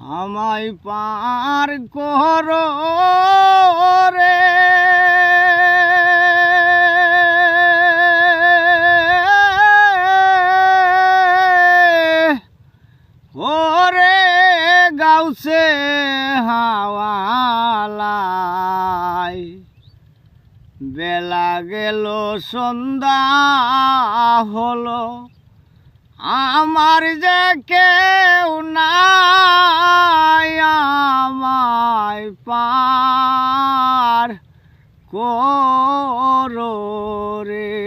আমায় পার কর রে। ওরে গাউসে হাওয়ালাই বেলা গেল সন্ধ্যা হলো। আমার যে কেউ নাই আমায় পার করো রে।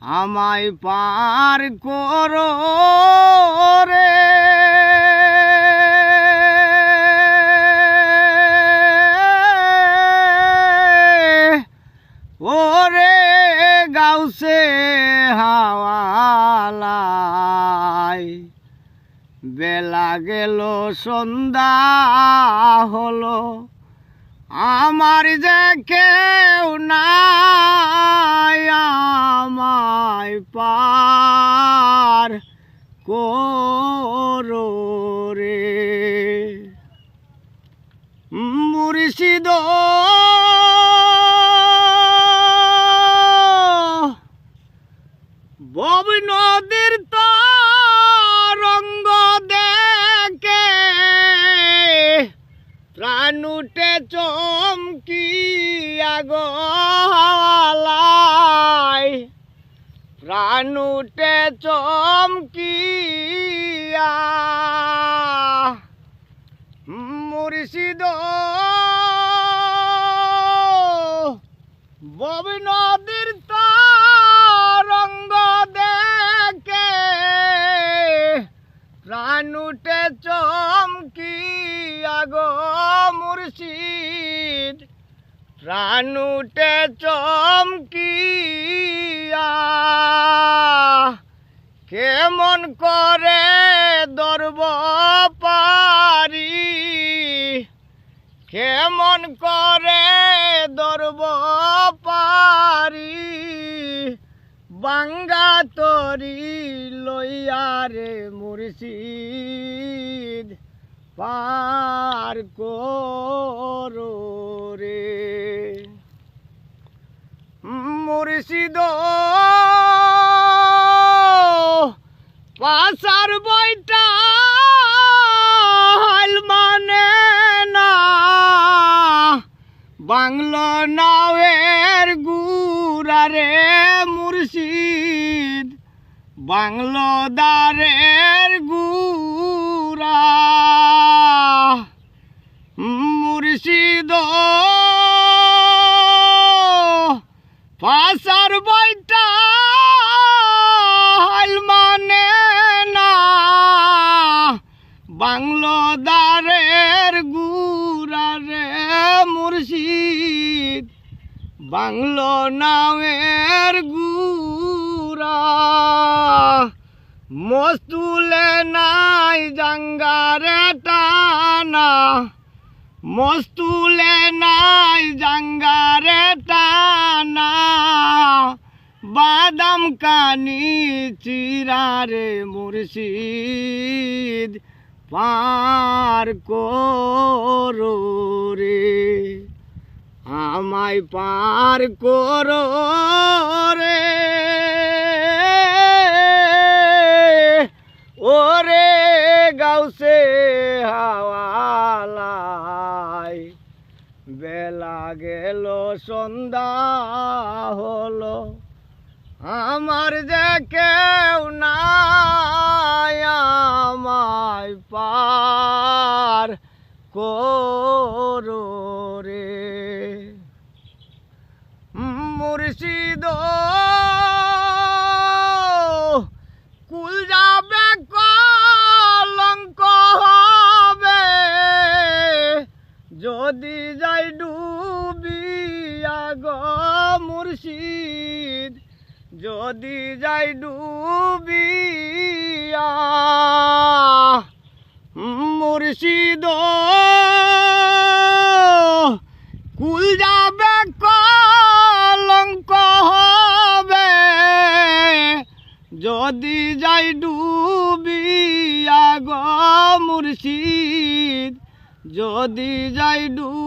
আমায় পার করো রে। হাওয়ালাই বেলা গেল সন্ধ্যা হলো। আমার যে কেউ নাই আমায় পার করো রে। মুর্শিদ উঠে চমকি আগলাই প্রাণ উঠে চমকিয়া মুর্শিদ। বব প্রাণ উঠে চমকিয়া। কেমন করে দরব পারি। কেমন করে দরব পারি। বাঙ্গা তরি লইয়া রে মুর্শিদ। পার করো রে। মুর্শিদ পাশার বইটা মানে না। বাংলো নাওয়ের গুড়ারে মুর্শিদ। বাংলো দারের মুর্শিদ পাশার বইটা মানে না। বাংলোদারের গুড়ারে মুর্শিদ বাংলো নামের গুড়া। মস্তুলে নাই জাঙ্গারে টানা, মস্তুলে নাই জাঙ্গারে টানা। বাদাম কানি চিরারে মুর্শিদ পার করো রে। আমায় পার করো রে। গাউসে হাওয়ালাই। বেলা গেল, সন্ধ্যা হলো। আমার যে কেউ নাই পার করো রে। মুর্শিদ, কুল যদি যাই ডুবিয়া গো মুর্শিদ, যদি যাই ডুবিয়া মুর্শিদ, কুল যাবে কলঙ্ক হবে, যদি যাই ডুবিয়া গো মুর্শিদ যদি যাই ডুবিয়া,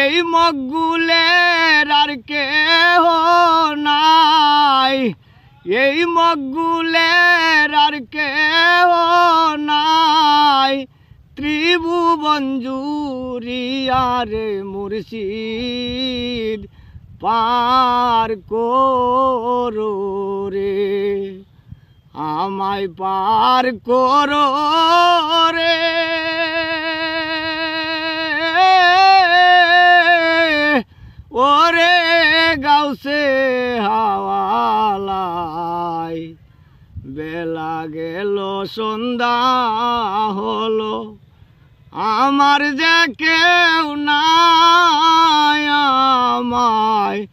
এই মগুলের আর কেহ নাই। এই মগুলের আর কেহ নাই। ত্রিভুবন জুরিয়ারে মুর্শিদ পার করো রে। আমায় পার করো রে। ওরে গাউসে হাওয়ালাই, বেলা গেল, সন্ধ্যা হলো। আমার যে কেউ নাই আমায়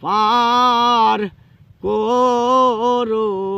পার করো।